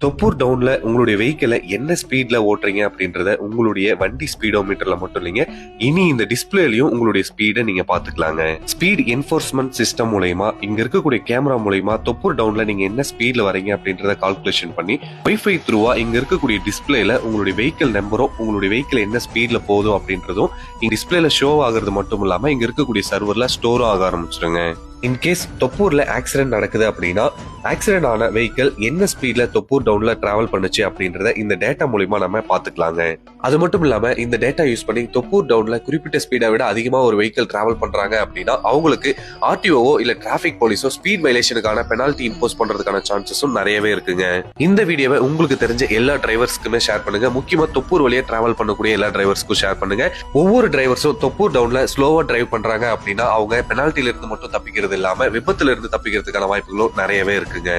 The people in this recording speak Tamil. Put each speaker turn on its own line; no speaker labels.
தொப்பூர் டவுன்ல உங்களுடைய வெஹிக்கிளை என்ன ஸ்பீட்ல ஓட்டுறீங்க அப்படின்றத உங்களுடைய வண்டி ஸ்பீடோ மீட்டர்ல மட்டும் இல்லைங்க. இனி இந்த டிஸ்பிளேலயும் உங்களுடைய ஸ்பீடை நீங்க பாத்துக்கலாங்க ஸ்பீட் என்ஃபோர்ஸ்மெண்ட் சிஸ்டம் மூலயமா இங்க இருக்கக்கூடிய கேமரா மூலயமா தொப்பூர் டவுன்ல நீங்க என்ன ஸ்பீட்ல வரீங்க அப்படின்றத கால்குலேஷன் பண்ணி வைஃபை த்ரூவா இங்க இருக்கக்கூடிய டிஸ்பிளேல உங்களுடைய வெஹிக்கிள் நம்பரும் உங்களுடைய வெஹிக்கிள் என்ன ஸ்பீட்ல போதும் அப்படின்றதும் இங்க டிஸ்பிளேல ஷோ ஆகுறது மட்டும் இல்லாம இங்க இருக்கக்கூடிய சர்வர்ல ஸ்டோரும் ஆக ஆரம்பிச்சிருங்க. இன்கேஸ் தொப்பூர்ல ஆக்சிடென்ட் நடக்குது அப்படின்னா ஆக்சிடென்ட் ஆன வெஹிக்கிள் என்ன ஸ்பீட்ல தொப்பூர் டவுன்ல டிராவல் பண்ணுச்சு அப்படின்றத இந்த டேட்டா மூலிமா நம்ம பாத்துக்கலாங்க அது மட்டும் இல்லாம இந்த டேட்டா யூஸ் பண்ணி தொப்பூர் டவுன்ல குறிப்பிட்ட ஸ்பீடை விட அதிகமா ஒரு வெஹிக்கிள் டிராவல் பண்றாங்க அப்படின்னா அவங்களுக்கு ஆர்டிஓவோ இல்ல டிராபிக் போலீஸோ ஸ்பீட் வைலேஷனுக்கான பெனால்டி இம்போஸ் பண்றதுக்கான சான்சஸும் நிறையவே இருக்குங்க. இந்த வீடியோவை உங்களுக்கு தெரிஞ்ச எல்லா டிரைவர்ஸ்க்குமே ஷேர் பண்ணுங்க. முக்கியமா தொப்பூர் வழியா டிராவல் பண்ணக்கூடிய எல்லா டிரைவர்ஸ்க்கும் ஷேர் பண்ணுங்க. ஒவ்வொரு டிரைவர்ஸும் தொப்பூர் டவுன்ல ஸ்லோவா டிரைவ் பண்றாங்க அப்படின்னா அவங்க பெனால்ட்டில இருந்து மட்டும் தப்பிக்கிறது இல்லாம விபத்துல இருந்து தப்பிக்கிறதுக்கான வாய்ப்புகளும் நிறையவே இருக்குங்க.